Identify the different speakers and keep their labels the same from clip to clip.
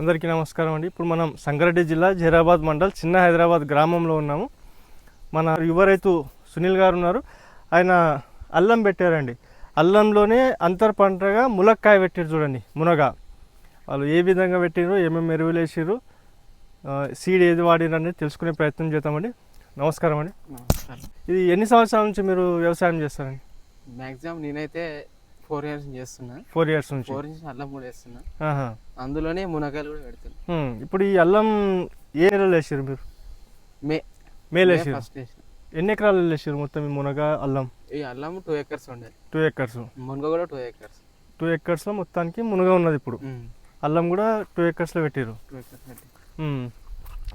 Speaker 1: అందరికీ నమస్కారం అండి. ఇప్పుడు మనం సంగారెడ్డి జిల్లా జైరాబాద్ మండల్ చిన్న హైదరాబాద్ గ్రామంలో ఉన్నాము. మన యువ రైతు సునీల్ గారు ఉన్నారు. ఆయన అల్లం పెట్టారండి. అల్లంలోనే అంతర్ పంటగా ములక్కాయ పెట్టారు చూడండి మునగ. వాళ్ళు ఏ విధంగా పెట్టారు ఏమేమి ఎరువులు వేసారు సీడ్ ఏది వాడిరు అనేది తెలుసుకునే ప్రయత్నం చేద్దామండి. నమస్కారం అండి.
Speaker 2: నమస్కారం.
Speaker 1: ఇది ఎన్ని సంవత్సరాల నుంచి మీరు వ్యవసాయం చేస్తారండి?
Speaker 2: మ్యాక్సిమం నేనైతే ఫోర్ ఇయర్స్ చేస్తున్నా.
Speaker 1: ఫోర్ ఇయర్స్ నుంచి.
Speaker 2: ఫోర్ నుంచి అల్లం కూడా వేస్తున్నా. అందులోనే మునగాయలు కూడా పెడుతున్నా
Speaker 1: ఉమ్, ఇప్పుడు ఈ అల్లం ఏ ఏరియాలో వేసారు మీరు?
Speaker 2: మే
Speaker 1: మేలు
Speaker 2: మే
Speaker 1: వేసారు ఎన్ని ఎకరాలు వేసారు మొత్తం ఈ మునగ అల్లం?
Speaker 2: ఈ అల్లం టూ ఎకర్స్ ఉండే.
Speaker 1: Two acres.
Speaker 2: మునగ కూడా టూ ఎకర్స్.
Speaker 1: టూ ఎకర్స్లో మొత్తానికి మునగ ఉన్నది ఇప్పుడు. అల్లం కూడా టూ ఎకర్స్లో పెట్టారు.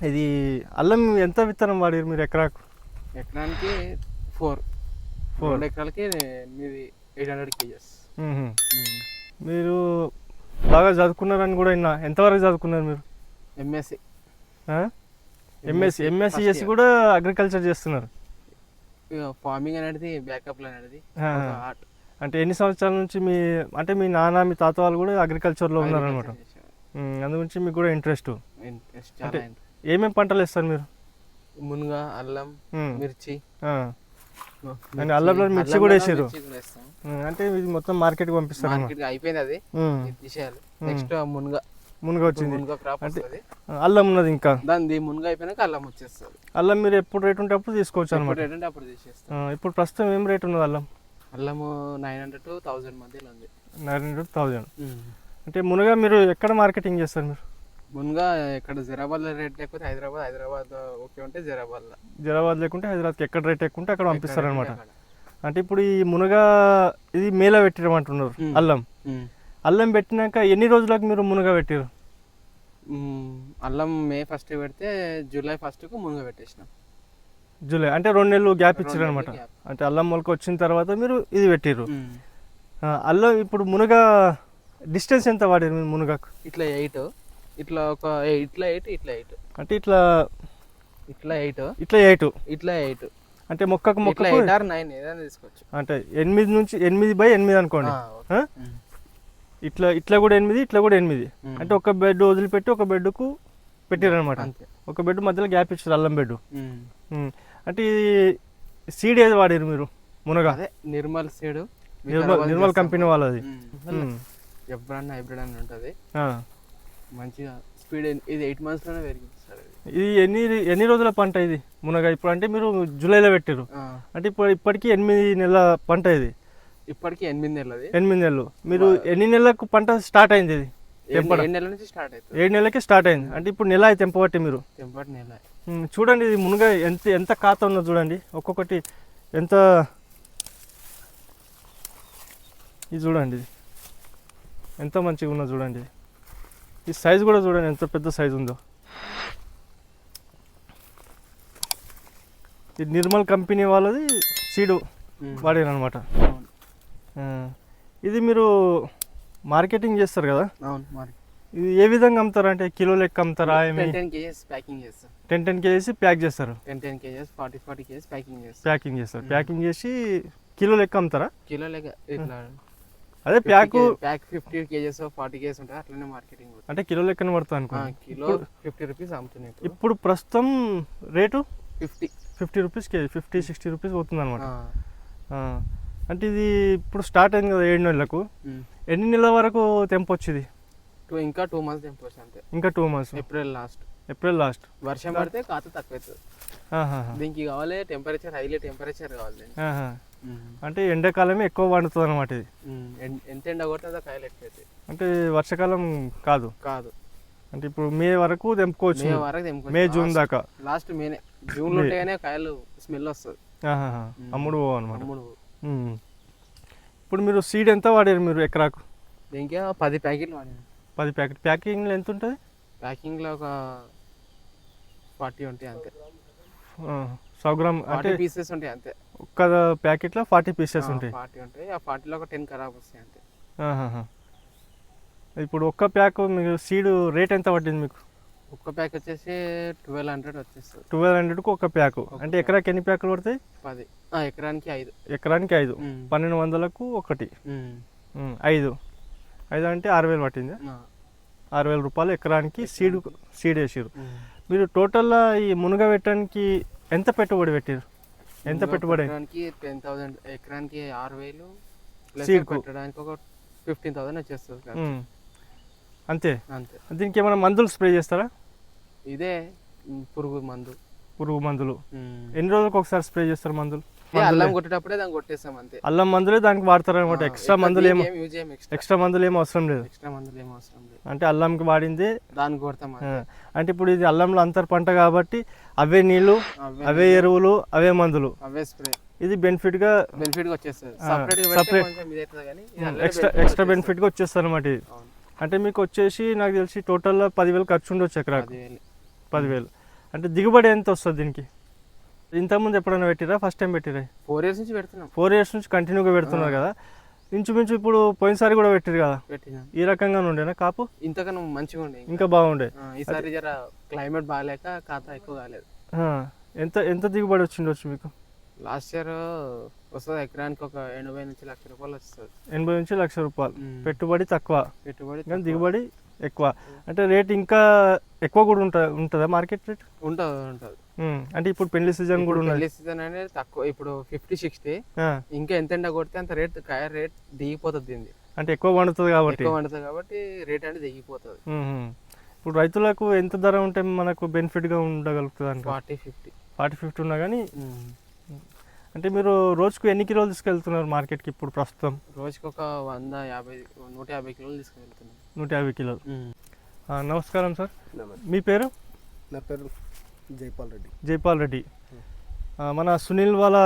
Speaker 1: ఇది అల్లం ఎంత విత్తనం వాడారు మీరు ఎకరాకు?
Speaker 2: ఎకరానికి ఫోర్. రెండు ఎకరాలకి మీది ఎయిట్ హండ్రెడ్ కేజెస్.
Speaker 1: మీరు బాగా చదువుకున్నారని కూడా విన్నా. ఎంతవరకు చదువుకున్నారు మీరు?
Speaker 2: ఎంఎస్సి
Speaker 1: ఎంఎస్సి ఎంఎస్సిఎస్ కూడా అగ్రికల్చర్ చేస్తున్నారు.
Speaker 2: ఫార్మింగ్ అనేది బ్యాకప్ అనేది.
Speaker 1: అంటే ఎన్ని సంవత్సరాల నుంచి మీ అంటే మీ నాన్న మీ తాత వాళ్ళు కూడా అగ్రికల్చర్లో ఉన్నారనమాట అందు గురించి మీకు కూడా ఇంట్రెస్ట్
Speaker 2: ఇంట్రెస్ట్
Speaker 1: అంటే-. ఏమేమి పంటలు వేస్తారు మీరు?
Speaker 2: మునగ అల్లం. మిర్చి.
Speaker 1: అంటే అల్లంలో మిర్చి కూడా వేసారు? అంటే ఇది మొత్తం మార్కెట్కి పంపిస్తారు
Speaker 2: మార్కెట్ అయిపోయింది అది. నెక్స్ట్ మునగ.
Speaker 1: మునగ వచ్చింది. అంటే- అల్లం ఉన్నది ఇంకా.
Speaker 2: దాని మునగ అయిపోయినాక అల్లం వచ్చేస్తుంది.
Speaker 1: అల్లం మీరు ఎప్పుడు రేట్ ఉంటే అప్పుడు తీసుకోవచ్చు అనమాట
Speaker 2: ఎప్పుడు ఏంటంటే అప్పుడు తీసేస్తాం.
Speaker 1: ఇప్పుడు ప్రస్తుతం ఏం రేట్ ఉన్నది అల్లం?
Speaker 2: అల్లము నైన్ హండ్రెడ్ టు థౌజండ్ మధ్యలో ఉంది.
Speaker 1: నైన్ హండ్రెడ్ థౌజండ్ అంటే మునగ మీరు ఎక్కడ మార్కెటింగ్ చేస్తారు మీరు?
Speaker 2: మునగ ఇక్కడ జరాబాద్ రేట్ లేకపోతే హైదరాబాద్ హైదరాబాద్ ఓకే ఉంటే జరాబాద్
Speaker 1: జరాబాద్ లేకుంటే హైదరాబాద్కి ఎక్కడ రేట్ ఎక్కువ ఉంటే అక్కడ పంపిస్తారు అనమాట అంటే ఇప్పుడు ఈ మునగ ఇది మేల పెట్టిరమంటున్నారు. అల్లం. అల్లం పెట్టినాక ఎన్ని రోజులకు మీరు మునగ పెట్టారు
Speaker 2: అల్లం మే ఫస్ట్ పెడితే జూలై ఫస్ట్కు మునగ పెట్టేసినాం.
Speaker 1: జూలై అంటే రెండు నెలలు గ్యాప్ ఇచ్చారు అనమాట. అంటే అల్లం మొలక వచ్చిన తర్వాత మీరు ఇది పెట్టారు. అల్లం ఇప్పుడు మునగ డిస్టెన్స్ ఎంత వాడారు మీరు మునగకు?
Speaker 2: ఇట్లా ఎయిట్. ఇట్లా ఒక ఇట్లా ఎయిట్ ఇట్లా ఎయిట్.
Speaker 1: అంటే ఇట్లా
Speaker 2: ఇట్లా ఎయిట్?
Speaker 1: ఇట్లా ఎయిట్.
Speaker 2: ఇట్లా ఎయిట్.
Speaker 1: అంటే మొక్కకు మొక్కకు
Speaker 2: ఎయిట్ ఆర్ నైన్ ఏదైనా తీసుకోవచ్చు.
Speaker 1: అంటే ఎనిమిది నుంచి ఎనిమిది బై ఎనిమిది అనుకోండి. ఇట్లా ఇట్లా కూడా ఎనిమిది ఇట్లా కూడా ఎనిమిది. అంటే ఒక బెడ్ వదిలిపెట్టి ఒక బెడ్కు పెట్టారు అనమాట
Speaker 2: అంతే.
Speaker 1: ఒక బెడ్ మధ్యలో గ్యాప్ ఇచ్చారు అల్లం బెడ్. అంటే ఇది సీడ్ ఏది వాడారు మీరు? మునగ?
Speaker 2: అదే నిర్మల్ సీడ్.
Speaker 1: నిర్మల్ నిర్మల్ కంపెనీ వాళ్ళది.
Speaker 2: హైబ్రిడ్ అని ఉంటుంది.
Speaker 1: ఆ.
Speaker 2: మంచిగా స్పీడ్ ఇది ఎయిట్ పెరిగింది సార్ ఇది
Speaker 1: ఎన్ని ఎన్ని రోజుల పంట ఇది? మునగ ఇప్పుడు అంటే మీరు జూలైలో పెట్టారు అంటే ఇప్పుడు ఇప్పటికీ ఎనిమిది నెలల పంట ఇది.
Speaker 2: ఇప్పటికి ఎనిమిది నెలలది.
Speaker 1: ఎనిమిది నెలలు. మీరు ఎన్ని నెలలకు పంట స్టార్ట్ అయింది ఇది?
Speaker 2: ఏడు నెలల నుంచి స్టార్ట్ అవుతుంది.
Speaker 1: ఏడు నెలలకి స్టార్ట్ అయింది. అంటే ఇప్పుడు నెల అయితే తెంపబట్టి మీరు?
Speaker 2: తెంపటి నెల.
Speaker 1: చూడండి ఇది మునగ ఎంత ఎంత ఖాత ఉన్నదో చూడండి. ఒక్కొక్కటి ఎంత ఇది చూడండి ఇది. ఎంత మంచిగా ఉన్నదో చూడండి. ఇది. ఈ సైజు కూడా చూడండి ఎంత పెద్ద సైజు ఉందో. ఇది నిర్మల్ కంపెనీ వాళ్ళది సీడు. వాడారు అనమాట. ఇది మీరు మార్కెటింగ్ చేస్తారు కదా?
Speaker 2: అవును
Speaker 1: ఇది ఏ విధంగా అమ్ముతారు అంటే కిలో లెక్క అమ్ముతారా
Speaker 2: టెన్ టెన్ కేజెస్ ప్యాకింగ్ చేస్తాం
Speaker 1: టెన్ టెన్ కేజీ ప్యాక్ చేస్తారు.
Speaker 2: Ten ten kgs forty forty kgs packing చేస్తాం
Speaker 1: ప్యాకింగ్ చేస్తారు. ప్యాకింగ్ చేసి కిలో లెక్క అమ్ముతారా?
Speaker 2: కిలో లేక ఇట్లా
Speaker 1: అదే pack
Speaker 2: pack fifty kgs forty kgs ఉంటుంది అట్లనే మార్కెటింగ్
Speaker 1: అంటే కిలో లెక్కన పడుతుంది అనుకో.
Speaker 2: కిలో ఫిఫ్టీ రూపీస్ అమ్ముతున్నాయి ఇప్పుడు.
Speaker 1: ప్రస్తుతం rate?
Speaker 2: Fifty.
Speaker 1: Fifty rupees KG fifty sixty rupees పోతుంది అనమాట అంటే ఇది ఇప్పుడు స్టార్ట్ అయింది కదా ఏడు నెలలకు. ఎన్ని నెలల వరకు తెంపొచ్చు ఇది
Speaker 2: టూ ఇంకా టూ మంత్స్ తెంపవచ్చు అంతే.
Speaker 1: ఇంకా two months.
Speaker 2: April last.
Speaker 1: April last.
Speaker 2: వర్షం పడితే కాత తక్కువ అవుతుంది దీనికి కావాలి టెంపరేచర్ హైలీ టెంపరేచర్ కావాలి
Speaker 1: అంటే ఎండాకాలమే ఎక్కువ పండుతుంది అనమాట ఇది
Speaker 2: ఎంత ఎండ కొడితే అంత కాయలు ఎక్కువ
Speaker 1: అంటే వర్షాకాలం కాదు.
Speaker 2: కాదు.
Speaker 1: అంటే ఇప్పుడు మే వరకు తెంపుకోవచ్చు
Speaker 2: మే వరకు తెంపుకోవచ్చు.
Speaker 1: మే జూన్ దాకా.
Speaker 2: లాస్ట్ మేనే జూన్
Speaker 1: మే.
Speaker 2: ఉంటేనే కాయలు స్మెల్ వస్తుంది.
Speaker 1: అమ్ముడు పోవు అనమాట ఇప్పుడు మీరు సీడ్ ఎంత వాడారు మీరు ఎకరాకు?
Speaker 2: దీనికి? పది ప్యాకెట్లు వాడాను.
Speaker 1: పది ప్యాకెట్. ప్యాకింగ్లో ఎంత ఉంటుంది?
Speaker 2: ప్యాకింగ్లో ఒక ఫార్టీ ఉంటాయి అంతే.
Speaker 1: సౌ గ్రామ్ అంటే
Speaker 2: పీసెస్ ఉంటాయి అంతే.
Speaker 1: ఒక్క ప్యాకెట్లో ఫార్టీ పీసెస్ ఉంటాయి.
Speaker 2: ఫార్టీ ఉంటాయి. ఆ ఫార్టీలో ఒక టెన్ ఖరాబ్ వస్తాయి అంతే.
Speaker 1: ఇప్పుడు ఒక్క ప్యాక్ మీకు సీడ్ రేట్ ఎంత పట్టింది మీకు?
Speaker 2: ఒక్క ప్యాక్ వచ్చేసి ట్వెల్వ్ హండ్రెడ్ వచ్చేస్తుంది.
Speaker 1: ట్వెల్వ్ హండ్రెడ్కి ఒక ప్యాక్. అంటే ఎకరాకి ఎన్ని ప్యాకులు పడతాయి?
Speaker 2: పది. ఆ, ఎకరానికి ఐదు.
Speaker 1: ఎకరానికి ఐదు. పన్నెండు వందలకు ఒకటి. ఐదు. ఐదు అంటే ఆరు వేలు పట్టింది. ఆరు వేల రూపాయలు ఎకరానికి సీడ్ సీడ్ వేసారు మీరు టోటల్గా ఈ మునగ పెట్టడానికి ఎంత పెట్టుబడి పెట్టారు ఎంత పెట్టుబడి?
Speaker 2: ఎకరానికి టెన్ థౌసండ్ ఎకరానికి ఆరు వేలు.
Speaker 1: కు.
Speaker 2: పెట్టడానికి ఒక ఫిఫ్టీన్ థౌసండ్ వచ్చేస్తుంది.
Speaker 1: అంతే?
Speaker 2: అంతే.
Speaker 1: దీనికి ఏమైనా మందులు స్ప్రే చేస్తారా?
Speaker 2: ఇదే పురుగు మందు.
Speaker 1: పురుగు మందులు. ఎన్ని రోజులకు ఒకసారి స్ప్రే చేస్తారు మందులు?
Speaker 2: అల్లం కొట్టేటప్పుడే దాన్ని కొట్టేస్తాం అంతే.
Speaker 1: అల్లం మందులే దానికి వాడతారు అనమాట ఎక్స్ట్రా మందులు ఏమో
Speaker 2: ఎక్స్ట్రా.
Speaker 1: మందులు ఏమో అవసరం లేదు.
Speaker 2: ఎక్స్ట్రా మందులు ఏం అవసరం లేదు.
Speaker 1: అంటే అల్లంకి వాడిందే
Speaker 2: దానికి కొడతాం.
Speaker 1: అంటే ఇప్పుడు ఇది అల్లంలో అంతర్ పంట కాబట్టి అవే నీళ్ళు
Speaker 2: అవే
Speaker 1: ఎరువులు అవే మందులు.
Speaker 2: అవే స్ప్రే
Speaker 1: ఇది బెనిఫిట్గా
Speaker 2: వచ్చేస్తుంది. సపరేట్గా ఇది already
Speaker 1: ఎక్స్ట్రా ఎక్స్ట్రా
Speaker 2: వచ్చేస్తుంది.
Speaker 1: బెనిఫిట్గా వచ్చేస్తుంది అనమాట ఇది. అంటే మీకు వచ్చేసి నాకు తెలిసి టోటల్ పదివేలు ఖర్చు ఉండొచ్చు ఎకరాకు.
Speaker 2: పదివేలు.
Speaker 1: పదివేలు. అంటే దిగుబడి ఎంత వస్తుంది దీనికి? ఇంతకుముందు ఎప్పుడైనా పెట్టిరా? ఫస్ట్ టైం పెట్టిరా?
Speaker 2: ఫోర్ ఇయర్స్ నుంచి పెడుతున్నాం.
Speaker 1: ఫోర్ ఇయర్స్ నుంచి కంటిన్యూగా పెడుతున్నారు కదా. ఇంచుమించు ఇప్పుడు పోయినసారి కూడా పెట్టారు కదా. ఈ రకంగా ఉండేనా కాపు?
Speaker 2: ఇంతకన్నా మంచిగా ఉండే ఇంకా.
Speaker 1: బాగుండే.
Speaker 2: ఈసారి జర క్లైమేట్ బాగాలేక ఖాతా ఎక్కువ కాలేదు.
Speaker 1: ఎంత ఎంత దిగుబడి వచ్చిండొచ్చు మీకు?
Speaker 2: లాస్ట్ ఇయర్ వస్తుంది ఎకరానికి ఒక ఎనభై నుంచి లక్ష రూపాయలు వస్తుంది.
Speaker 1: ఎనభై నుంచి లక్ష రూపాయలు. పెట్టుబడి తక్కువ.
Speaker 2: పెట్టుబడి
Speaker 1: కానీ. దిగుబడి ఎక్కువ. అంటే రేట్ ఇంకా ఎక్కువ కూడా ఉంటుంది ఉంటుందా మార్కెట్ రేట్?
Speaker 2: ఉంటుంది ఉంటుంది.
Speaker 1: అంటే ఇప్పుడు పెళ్ళి సీజన్ కూడా ఉన్నది.
Speaker 2: సీజన్ అనేది తక్కువ. ఇప్పుడు ఫిఫ్టీ సిక్స్టీ ఇంకా ఎంత ఎండ కొడితే అంత రేట్ కాయ రేట్ దిగిపోతుంది దీన్ని.
Speaker 1: అంటే ఎక్కువ పండుతుంది కాబట్టి.
Speaker 2: ఎక్కువ పండుతుంది కాబట్టి రేట్ అనేది దిగిపోతుంది.
Speaker 1: ఇప్పుడు రైతులకు ఎంత ధర ఉంటే మనకు బెనిఫిట్గా ఉండగలుగుతుంది అంటే
Speaker 2: ఫార్టీ ఫిఫ్టీ.
Speaker 1: ఫార్టీ ఫిఫ్టీ ఉన్నా కానీ అంటే మీరు రోజుకు ఎన్ని కిలోలు తీసుకెళ్తున్నారు మార్కెట్కి ఇప్పుడు ప్రస్తుతం?
Speaker 2: రోజుకి ఒక వంద యాభై నూట యాభై కిలోలు తీసుకెళ్తున్నాం.
Speaker 1: నూట యాభై కిలోలు. నమస్కారం సార్. మీ పేరు?
Speaker 3: నా పేరు జైపాల్ రెడ్డి
Speaker 1: జైపాల్ రెడ్డి మన సునీల్ వాళ్ళ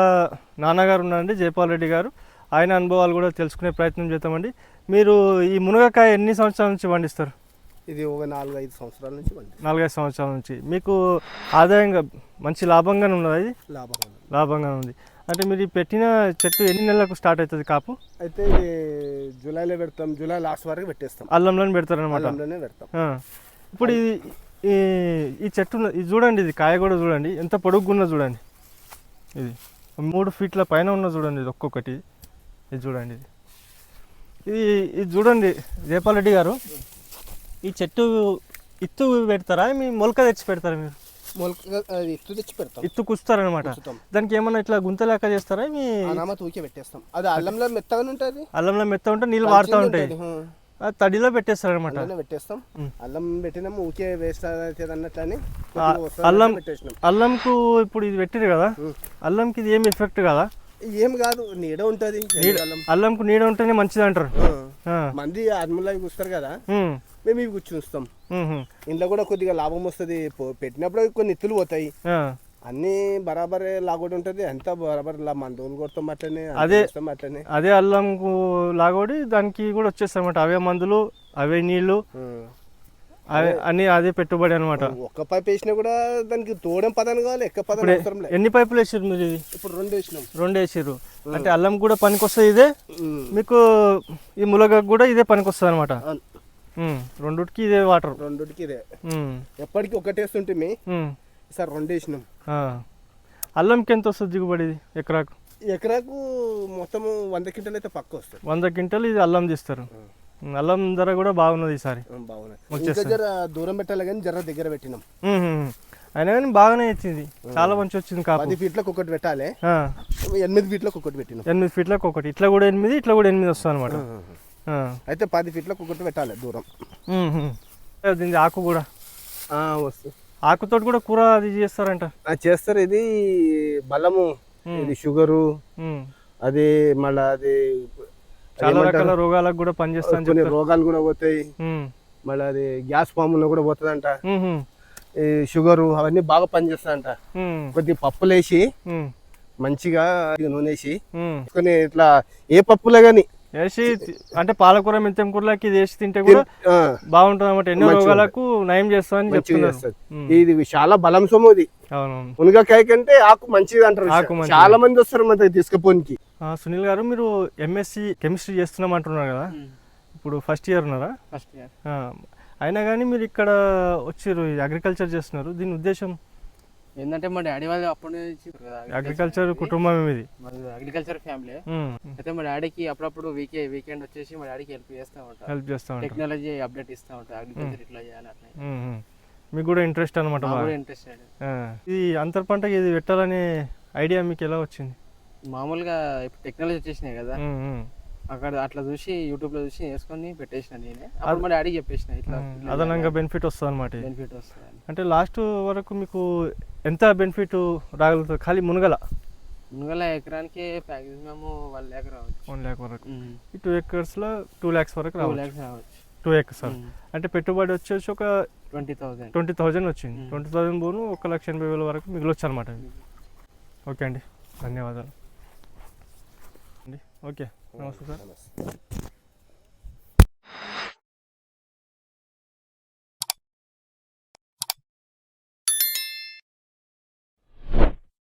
Speaker 1: నాన్నగారు ఉన్నారండి జైపాల్ రెడ్డి గారు. ఆయన అనుభవాలు కూడా తెలుసుకునే ప్రయత్నం చేద్దామండి. మీరు ఈ మునగకాయ ఎన్ని సంవత్సరాల నుంచి పండిస్తారు?
Speaker 3: ఇది ఒక నాలుగు ఐదు సంవత్సరాల నుంచి పండి
Speaker 1: నాలుగైదు సంవత్సరాల నుంచి. మీకు ఆదాయంగా మంచి లాభంగానే ఉన్నది ఇది?
Speaker 3: లాభం ఉంది.
Speaker 1: లాభంగానే ఉంది. అంటే మీరు ఈ పెట్టిన చెట్టు ఎన్ని నెలలకు స్టార్ట్ అవుతుంది కాపు?
Speaker 3: అయితే జూలైలో పెడతాం జూలై లాస్ట్ వరకు పెట్టేస్తాం.
Speaker 1: అల్లంలో పెడతారనమాట
Speaker 3: అల్లంలోనే పెడతాం.
Speaker 1: ఇప్పుడు ఇది ఈ ఈ చెట్టు ఇది చూడండి ఇది కాయ కూడా చూడండి. ఎంత పొడుగున్నా చూడండి. ఇది మూడు ఫీట్ల పైన ఉన్న చూడండి ఇది ఒక్కొక్కటి. ఇది చూడండి ఇది. ఇది ఇది చూడండి జయపాల్ రెడ్డి గారు. ఈ చెట్టు ఇత్తు పెడతారా? మీ మొలక తెచ్చి పెడతారా మీరు?
Speaker 3: మొలక ఇత్తు తెచ్చి పెడతాం.
Speaker 1: ఇత్తు కుస్తారనమాట. దానికి ఏమన్నా ఇట్లా గుంత లెక్క చేస్తారా? మీ
Speaker 3: తూకే పెట్టేస్తాం. అది అల్లంలో మెత్తగానే ఉంటుంది.
Speaker 1: అల్లంలో మెత్త ఉంటే నీళ్ళు వాడుతూ ఉంటాయి. తడిలో పెట్టేస్తారనమాట
Speaker 3: అల్లంలో పెట్టేస్తాం. అల్లం పెట్టినాము ఊకే వేస్ట్ అవుతుంది అన్నట్లని
Speaker 1: ఆ, అల్లం అల్లంకు ఇప్పుడు ఇది పెట్టిరు కదా. అల్లంకి ఇది ఏమి ఎఫెక్ట్ కదా?
Speaker 3: ఏం కాదు నీడ ఉంటుంది అల్లం.
Speaker 1: అల్లంకు నీడ ఉంటేనే మంచిది అంటారు.
Speaker 3: మంది అల్లంలో కూస్తారు కదా మేము ఇవి కూర్చుంస్తాం. ఇంట్లో కూడా కొద్దిగా లాభం వస్తుంది పెట్టినప్పుడు కొన్ని ఇత్తులు పోతాయి. అన్ని బరాబరే లాగోడి ఉంటుంది. అంతా బరాబర్ లా మందులు కొడతాం అట్లనే
Speaker 1: అదే.
Speaker 3: అట్లనే.
Speaker 1: అదే అల్లంకు లాగోడి దానికి కూడా వచ్చేస్తాయి అవే మందులు అవే నీళ్ళు అన్ని అదే పెట్టుబడి అనమాట
Speaker 3: ఒక్క పైప్ వేసినా కూడా దానికి తోడేం పదాన్ని కావాలి ఎక్క పదాన్ని అవసరం లేదు.
Speaker 1: ఎన్ని పైపులు వేసారు మీరు ఇది?
Speaker 3: ఇప్పుడు రెండు వేసినాం.
Speaker 1: రెండు వేసారు అంటే అల్లం కూడా పనికి వస్తుంది ఇదే. మీకు ఈ ములగకు కూడా ఇదే పనికి వస్తుంది అనమాట. రెండుకి ఇదే వాటర్.
Speaker 3: రెండుకి ఇదే. ఎప్పటికి ఒకటి వేస్తుంటే సార్ రెండు వేసినాం.
Speaker 1: అల్లంకి ఎంత వస్తుంది దిగుబడి ఇది ఎకరాకు?
Speaker 3: ఎకరాకు మొత్తం వంద క్వింటల్ అయితే పక్క వస్తుంది.
Speaker 1: వంద క్వింటల్ ఇది అల్లం తీస్తారు. అల్లం ధర కూడా బాగున్నది ఈసారి. వచ్చేస్తాయి.
Speaker 3: జర దూరం పెట్టాలి కానీ జర దగ్గర పెట్టినాం.
Speaker 1: అయినా కానీ బాగానే వచ్చింది చాలా మంచి వచ్చింది కాపు.
Speaker 3: పది ఫీట్లకు ఒకటి పెట్టాలి. ఎనిమిది ఫీట్లకు ఒకటి పెట్టినాం.
Speaker 1: ఎనిమిది ఫీట్లకు ఒకటి. ఇట్లా కూడా ఎనిమిది ఇట్లా కూడా ఎనిమిది వస్తుంది అనమాట
Speaker 3: అయితే పది ఫీట్లకు ఒకటి పెట్టాలి దూరం.
Speaker 1: దీని ఆకు కూడా.
Speaker 3: వస్తుంది.
Speaker 1: ఆకుతోటి కూడా కూర అది చేస్తారంట.
Speaker 3: చేస్తారు. ఇది బలము ఇది షుగరు. అది మళ్ళా అది
Speaker 1: చాలా రకాల రోగాలకు కూడా పనిచేస్తా అని
Speaker 3: కొన్ని
Speaker 1: చెప్తారు.
Speaker 3: రోగాలు కూడా పోతాయి. మళ్ళీ అది గ్యాస్ ఫామ్లో కూడా పోతుందంట. షుగరు అవన్నీ బాగా పనిచేస్తాయంట.
Speaker 1: ఉమ్.
Speaker 3: కొద్దిగా పప్పులు వేసి
Speaker 1: ఉమ్.
Speaker 3: మంచిగా నూనె వేసి ఇట్లా ఏ పప్పులే కానీ
Speaker 1: వేసి అంటే పాలకూర మెంతం కూరలకి ఇది వేసి తింటే కూడా బాగుంటుంది అనమాట ఎన్నో రోగాలకు నయం చేస్తా అని
Speaker 3: మంచిగా
Speaker 1: చెప్తున్నారు.
Speaker 3: ఇది చాలా బలం సొమ్ము ఇది
Speaker 1: అవునవును.
Speaker 3: మునగకాయ కంటే ఆకు మంచిది అంటారు. చాలా మంది వస్తారు మన తీసుకుపోనికి.
Speaker 1: ఆ, సునీల్ గారు మీరు ఎంఎస్సి కెమిస్ట్రీ చేస్తున్నాం అంటున్నారు కదా. ఇప్పుడు ఫస్ట్ ఇయర్ ఉన్నారా?
Speaker 2: First year.
Speaker 1: ఆ, అయినా కానీ మీరు ఇక్కడ వచ్చారు అగ్రికల్చర్ చేస్తున్నారు. దీని ఉద్దేశం?
Speaker 2: ఏంటంటే మా డాడీ వాళ్ళు అప్పటి నుంచి
Speaker 1: అగ్రికల్చర్ కుటుంబం ఇది
Speaker 2: అగ్రికల్చర్ ఫ్యామిలీ అయితే మా డాడీకి అప్పుడప్పుడు వీకే వీకెండ్ వచ్చేసి మా డాడీకి హెల్ప్ చేస్తూ ఉంటారు
Speaker 1: హెల్ప్ చేస్తూ ఉంటాం.
Speaker 2: టెక్నాలజీ అప్డేట్ ఇస్తూ ఉంటారు అగ్రికల్చర్ ఇట్లా చేయాలి అట్లా.
Speaker 1: మీకు కూడా ఇంట్రెస్ట్ అనమాట ఆ. ఇది అంతర్ పంటకి ఇది పెట్టాలనే ఐడియా మీకు ఎలా వచ్చింది?
Speaker 2: మామూలుగా ఇప్పుడు టెక్నాలజీ వచ్చేసినాయి కదా. అక్కడ అట్లా చూసి యూట్యూబ్లో చూసి వేసుకొని పెట్టేసిన నేనే. అప్పుడు మా డాడీకి చెప్పేసిన ఇట్లా
Speaker 1: అదనంగా బెనిఫిట్ వస్తుంది అనమాట
Speaker 2: బెనిఫిట్ వస్తుంది
Speaker 1: అంటే లాస్ట్ వరకు మీకు ఎంత బెనిఫిట్ రాగలుగుతుంది ఖాలీ మునగల?
Speaker 2: మునగల ఎకరానికి మాక్సిమం వన్ ల్యాక్ రావచ్చు.
Speaker 1: వన్ ల్యాక్ వరకు. ఈ టూ ఎకర్స్లో టూ ల్యాక్స్ వరకు
Speaker 2: టూ రావచ్చు.
Speaker 1: టూ ఎకర్స్ అంటే పెట్టుబడి వచ్చేసి ఒక
Speaker 2: ట్వంటీ థౌసండ్.
Speaker 1: ట్వంటీ థౌజండ్ వచ్చింది.
Speaker 2: మ్మ్.
Speaker 1: ట్వంటీ థౌజండ్ పోను ఒక లక్ష ఎనభై వేల వరకు మిగిలొచ్చు అనమాట ఓకే అండి. ధన్యవాదాలు. అండి. ఓకే. నమస్తే సార్.
Speaker 3: నమస్తే.